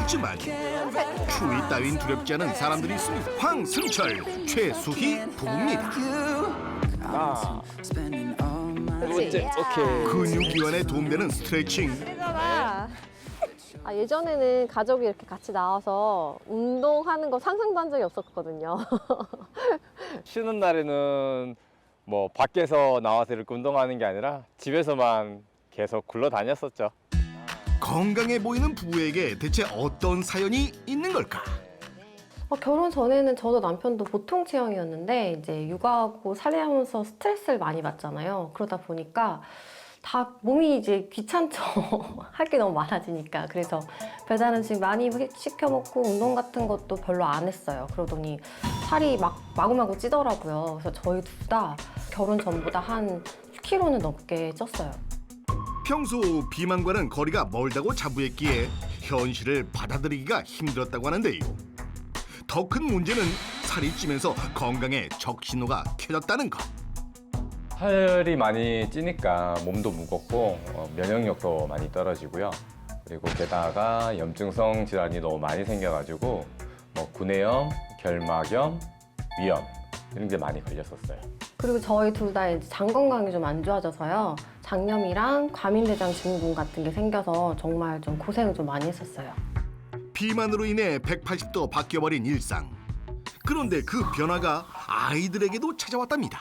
하지만 추위 따윈 두렵지 않은 사람들이 있습니다. 황승철, 최수희 부부입니다. 하나, 두 그렇지. 번째, 오케이. 근육 이완에 도움되는 스트레칭. 아, 예전에는 가족이 이렇게 같이 나와서 운동하는 거 상상도 한 적이 없었거든요. 쉬는 날에는 뭐 밖에서 나와서 이렇게 운동하는 게 아니라 집에서만 계속 굴러 다녔었죠. 건강해 보이는 부부에게 대체 어떤 사연이 있는 걸까? 어, 결혼 전에는 저도 남편도 보통 체형이었는데 이제 육아하고 살림하면서 스트레스를 많이 받잖아요. 그러다 보니까 다 몸이 이제 귀찮죠. 할 게 너무 많아지니까. 그래서 배달 음식 많이 시켜 먹고 운동 같은 것도 별로 안 했어요. 그러더니 살이 막 마구마구 찌더라고요. 그래서 저희 둘 다 결혼 전보다 한 10kg는 넘게 쪘어요. 평소 비만과는 거리가 멀다고 자부했기에 현실을 받아들이기가 힘들었다고 하는데요. 더 큰 문제는 살이 찌면서 건강에 적신호가 켜졌다는 것. 살이 많이 찌니까 몸도 무겁고 어, 면역력도 많이 떨어지고요. 그리고 게다가 염증성 질환이 너무 많이 생겨가지고 뭐 구내염, 결막염, 위염 이런 게 많이 걸렸었어요. 그리고 저희 둘 다 장 건강이 좀 안 좋아져서요. 장염이랑 과민대장 증후군 같은 게 생겨서 정말 좀 고생을 좀 많이 했었어요. 비만으로 인해 180도 바뀌어버린 일상. 그런데 그 변화가 아이들에게도 찾아왔답니다.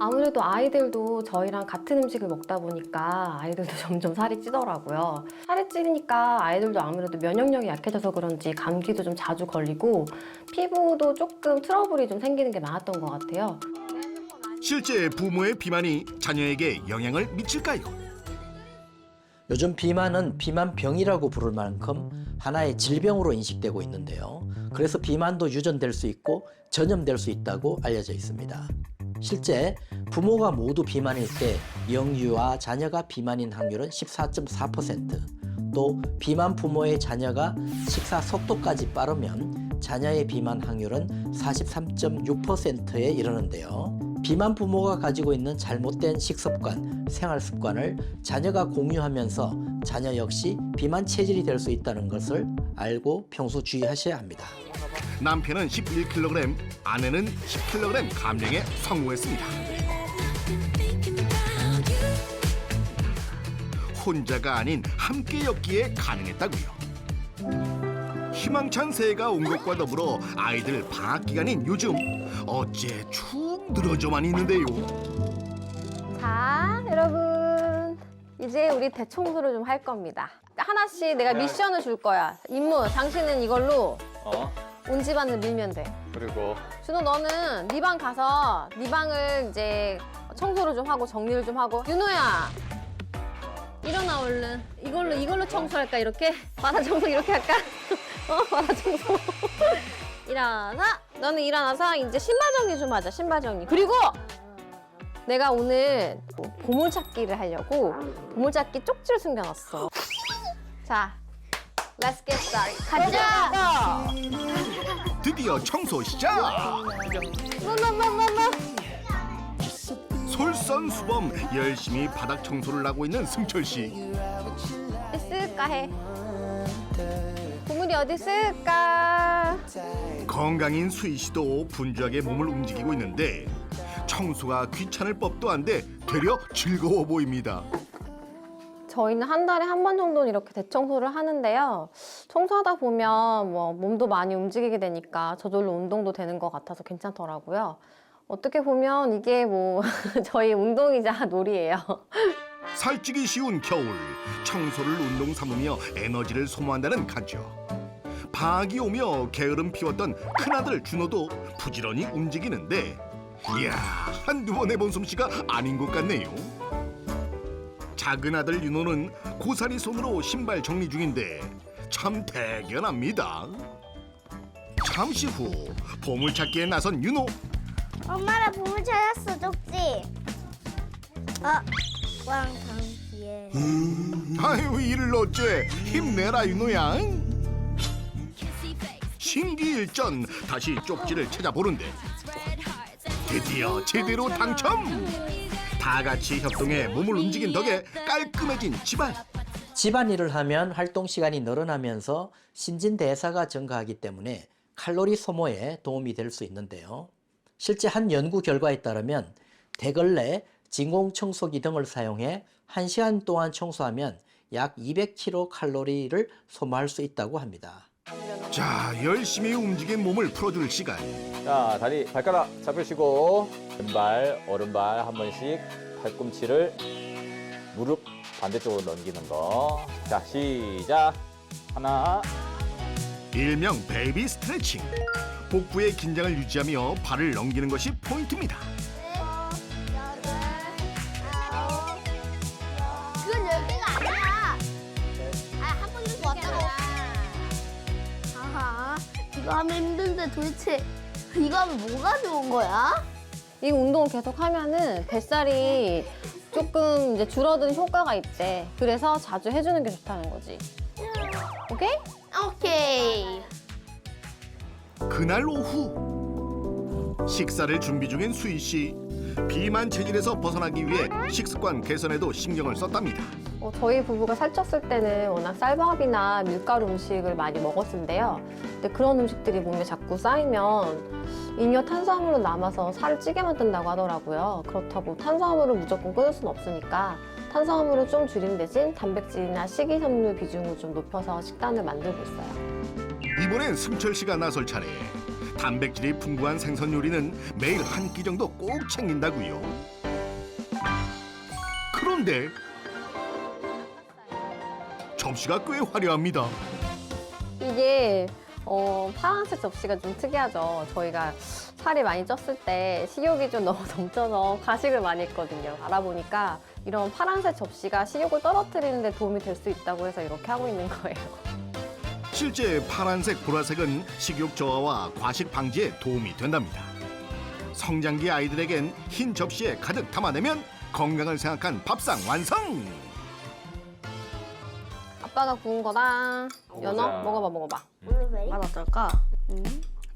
아무래도 아이들도 저희랑 같은 음식을 먹다 보니까 아이들도 점점 살이 찌더라고요. 살이 찌니까 아이들도 아무래도 면역력이 약해져서 그런지 감기도 좀 자주 걸리고 피부도 조금 트러블이 좀 생기는 게 많았던 것 같아요. 실제 부모의 비만이 자녀에게 영향을 미칠까요? 요즘 비만은 비만병이라고 부를 만큼 하나의 질병으로 인식되고 있는데요. 그래서 비만도 유전될 수 있고 전염될 수 있다고 알려져 있습니다. 실제 부모가 모두 비만일 때 영유아 자녀가 비만인 확률은 14.4%, 또 비만 부모의 자녀가 식사 속도까지 빠르면 자녀의 비만 확률은 43.6%에 이르는데요. 비만 부모가 가지고 있는 잘못된 식습관, 생활 습관을 자녀가 공유하면서 자녀 역시 비만 체질이 될 수 있다는 것을 알고 평소 주의하셔야 합니다. 남편은 11kg, 아내는 10kg 감량에 성공했습니다. 혼자가 아닌 함께였기에 가능했다고요. 희망찬 새해가 온 것과 더불어 아이들 방학 기간인 요즘 어째 축 늘어져만 있는데요. 자, 여러분. 이제 우리 대청소를 좀 할 겁니다. 하나씩 내가 미션을 줄 거야. 임무, 당신은 이걸로 어? 온 집안을 밀면 돼. 그리고 준호 너는 네 방 가서 네 방을 이제 청소를 좀 하고 정리를 좀 하고 윤호야 일어나 얼른 이걸로 이걸로 청소할까 이렇게 바다 청소 이렇게 할까 어 바다 청소 일어나. 너는 일어나서 이제 신발 정리 좀 하자 신발 정리. 그리고 내가 오늘 뭐 보물찾기를 하려고 보물찾기 쪽지를 숨겨놨어. 자 Let's get started. 가자. 드디어 청소 시작! 뭐뭐뭐뭐뭐? 솔선수범 열심히 바닥 청소를 하고 있는 승철 씨. 있을까 해. 보물이 어디 있을까? 건강인 수희 씨도 분주하게 몸을 움직이고 있는데 청소가 귀찮을 법도 한데 되려 즐거워 보입니다. 저희는 한 달에 한 번 정도는 이렇게 대청소를 하는데요. 청소하다 보면 뭐 몸도 많이 움직이게 되니까 저절로 운동도 되는 것 같아서 괜찮더라고요. 어떻게 보면 이게 뭐 저희 운동이자 놀이예요. 살찌기 쉬운 겨울 청소를 운동 삼으며 에너지를 소모한다는 가족. 방학이 오며 게으름 피웠던 큰아들 준호도 부지런히 움직이는데 이야 한두 번 해본 솜씨가 아닌 것 같네요. 작은 아들 윤호는 고사리 손으로 신발 정리 중인데 참 대견합니다. 잠시 후 보물찾기에 나선 윤호 엄마랑 보물 찾았어, 쪽지. 어, 왕 당기에. 아유 이를 어째 힘내라 윤호야 신기일전 다시 쪽지를 찾아보는데 드디어 제대로 당첨 다 같이 협동해 몸을 움직인 덕에 깔끔해진 집안 집안일을 하면 활동 시간이 늘어나면서 신진 대사가 증가하기 때문에 칼로리 소모에 도움이 될 수 있는데요. 실제 한 연구 결과에 따르면 대걸레, 진공 청소기 등을 사용해 1시간 동안 청소하면 약 200kcal 소모할 수 있다고 합니다. 자, 열심히 움직인 몸을 풀어줄 시간. 자, 다리 발가락 잡으시고 왼발, 오른발 한 번씩 팔꿈치를 무릎 반대쪽으로 넘기는 거. 자, 시작. 하나, 일명 베이비 스트레칭. 복부의 긴장을 유지하며 발을 넘기는 것이 포인트입니다. 이거 하면 힘든데 도대체 이거 하면 뭐가 좋은 거야? 이 운동을 계속 하면은 뱃살이 조금 이제 줄어드는 효과가 있대. 그래서 자주 해주는 게 좋다는 거지. 오케이? 오케이. 그날 오후 식사를 준비 중인 수희 씨 비만 체질에서 벗어나기 위해 식습관 개선에도 신경을 썼답니다. 어, 저희 부부가 살쪘을 때는 워낙 쌀밥이나 밀가루 음식을 많이 먹었는데요. 근데 그런 음식들이 몸에 자꾸 쌓이면 잉여 탄수화물로 남아서 살을 찌게 만든다고 하더라고요. 그렇다고 탄수화물을 무조건 끊을 수는 없으니까 탄수화물을 좀 줄인 대신 단백질이나 식이섬유 비중을 좀 높여서 식단을 만들고 있어요. 이번엔 승철 씨가 나설 차례. 단백질이 풍부한 생선 요리는 매일 한 끼 정도 꼭 챙긴다고요. 그런데 접시가 꽤 화려합니다. 이게 어, 파란색 접시가 좀 특이하죠. 저희가 살이 많이 쪘을 때 식욕이 좀 너무 넘쳐서 과식을 많이 했거든요. 알아보니까 이런 파란색 접시가 식욕을 떨어뜨리는 데 도움이 될 수 있다고 해서 이렇게 하고 있는 거예요. 실제 파란색, 보라색은 식욕 저하와 과식 방지에 도움이 된답니다. 성장기 아이들에겐 흰 접시에 가득 담아내면 건강을 생각한 밥상 완성! 아빠가 구운 거랑 연어 먹어보자. 먹어봐 먹어봐. 블루베리? 맛 어떨까?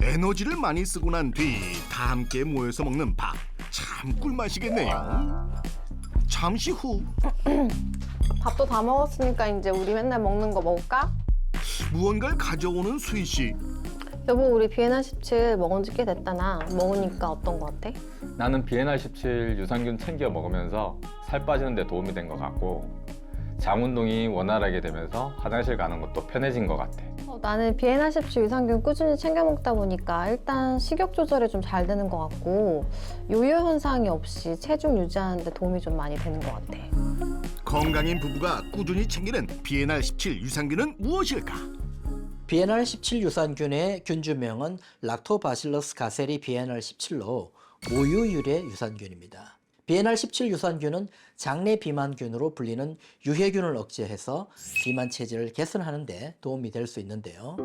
에너지를 많이 쓰고 난 뒤 다 함께 모여서 먹는 밥 참 꿀맛이겠네요. 잠시 후 밥도 다 먹었으니까 이제 우리 맨날 먹는 거 먹을까? 무언가를 가져오는 수희 씨. 여보 우리 비엔나 17 먹은 지 꽤 됐다나 먹으니까 어떤 거 같아? 나는 비엔알 17 유산균 챙겨 먹으면서 살 빠지는 데 도움이 된 것 같고 장 운동이 원활하게 되면서 화장실 가는 것도 편해진 것 같아. 어, 나는 비엔나 17 유산균 꾸준히 챙겨 먹다 보니까 일단 식욕 조절이 좀 잘 되는 것 같고 요요 현상이 없이 체중 유지하는 데 도움이 좀 많이 되는 것 같아. 건강인 부부가 꾸준히 챙기는 비엔알 17 유산균은 무엇일까? 비엔알 17 유산균의 균주명은 락토바실러스 가세리 비엔알 17로 모유 유래 유산균입니다. 비엔알 17 유산균은 장내 비만균으로 불리는 유해균을 억제해서 비만 체질을 개선하는 데 도움이 될 수 있는데요.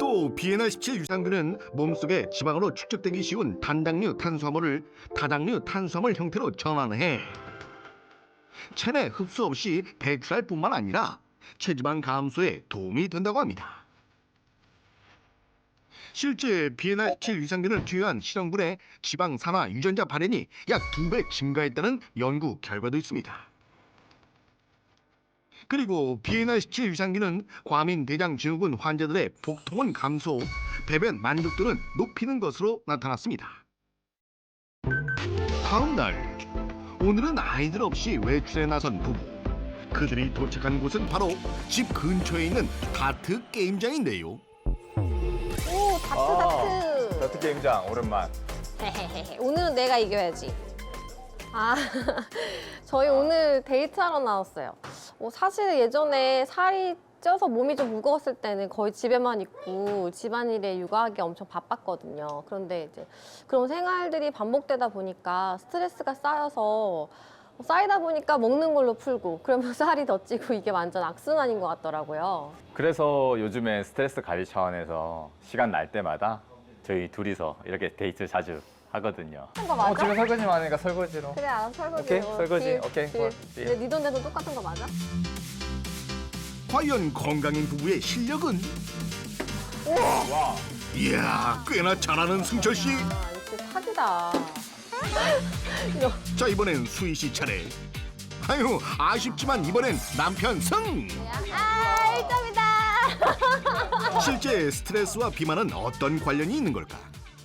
또 비엔알 17 유산균은 몸속에 지방으로 축적되기 쉬운 단당류 탄수화물을 다당류 탄수화물 형태로 전환해 체내 흡수 없이 배출할 뿐만 아니라 체지방 감소에 도움이 된다고 합니다. 실제 비엔알 17 유산균을 투여한 실험군의 지방 산화 유전자 발현이 약 두 배 증가했다는 연구 결과도 있습니다. 그리고 비엔알 17 유산균은 과민 대장 증후군 환자들의 복통은 감소, 배변 만족도는 높이는 것으로 나타났습니다. 다음 날 오늘은 아이들 없이 외출에 나선 부부. 그들이 도착한 곳은 바로 집 근처에 있는 다트 게임장인데요. 오 다트 다트. 다트 게임장 오랜만. 헤헤헤. 오늘은 내가 이겨야지. 아, 저희 오늘 데이트하러 나왔어요. 어, 사실 예전에 살이 쪄서 몸이 좀 무거웠을 때는 거의 집에만 있고 집안일에 육아하기 엄청 바빴거든요. 그런데 이제 그런 생활들이 반복되다 보니까 스트레스가 쌓여서 쌓이다 보니까 먹는 걸로 풀고 그러면 살이 더 찌고 이게 완전 악순환인 것 같더라고요. 그래서 요즘에 스트레스 관리 차원에서 시간 날 때마다 저희 둘이서 이렇게 데이트 자주 하거든요. 거 맞아? 어, 집에 설거지만 하니까 설거지로. 그래 알아 설거지. 오케이, 어, 설거지. 딜, 오케이, 딜. 뭘, 딜. 근데 니돈 내도 똑같은 거 맞아? 과연 건강인 부부의 실력은? 와. 이야, 꽤나 잘하는 승철 씨. 아, 역시 사기다. 자 이번엔 수희 씨 차례. 아유 아쉽지만 이번엔 남편 승. 아 1점이다. 실제 스트레스와 비만은 어떤 관련이 있는 걸까?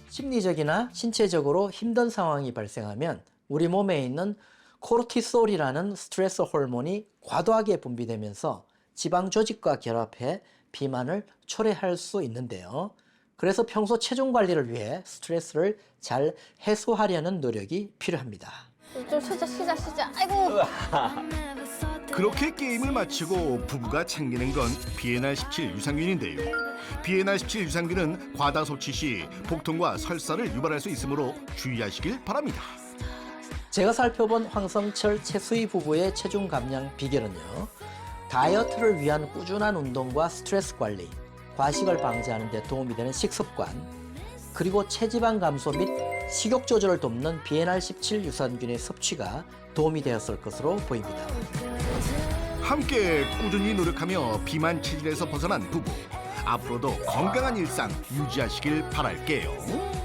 심리적이나 신체적으로 힘든 상황이 발생하면 우리 몸에 있는 코르티솔이라는 스트레스 호르몬이 과도하게 분비되면서 지방 조직과 결합해 비만을 초래할 수 있는데요. 그래서 평소 체중 관리를 위해 스트레스를 잘 해소하려는 노력이 필요합니다. 좀 쉬자 쉬자 쉬자. 아이고. 그렇게 게임을 마치고 부부가 챙기는 건 BNR17 유산균인데요. BNR17 유산균은 과다 섭취 시 복통과 설사를 유발할 수 있으므로 주의하시길 바랍니다. 제가 살펴본 황성철 최수희 부부의 체중 감량 비결은요. 다이어트를 위한 꾸준한 운동과 스트레스 관리, 과식을 방지하는 데 도움이 되는 식습관, 그리고 체지방 감소 및 식욕 조절을 돕는 BNR17 유산균의 섭취가 도움이 되었을 것으로 보입니다. 함께 꾸준히 노력하며 비만 체질에서 벗어난 부부. 앞으로도 건강한 일상 유지하시길 바랄게요.